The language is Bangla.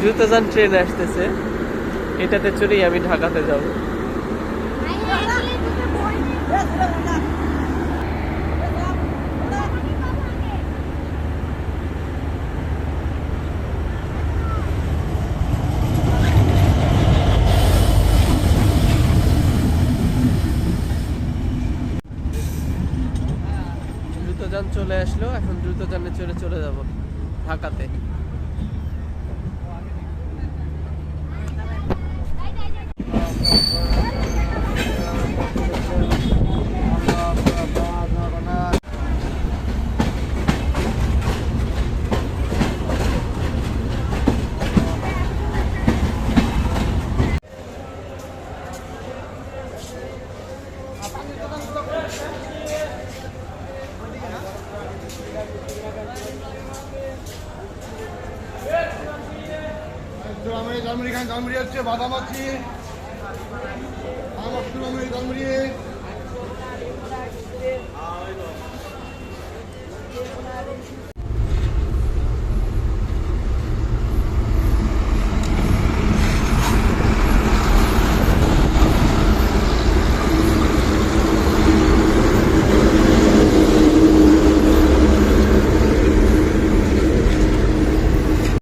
দ্রুতযান ট্রেন আসতেছে। এটাতে চড়েই আমি ঢাকাতে যাব। দ্রুতযান চলে আসলো, এখন দ্রুতযানে চড়ে চলে যাব ঢাকাতে। আমি জালমুড়ি খান জালমুড়ি হচ্ছে বাদাম আছে আমার জালমুড়ি জালমুড়ি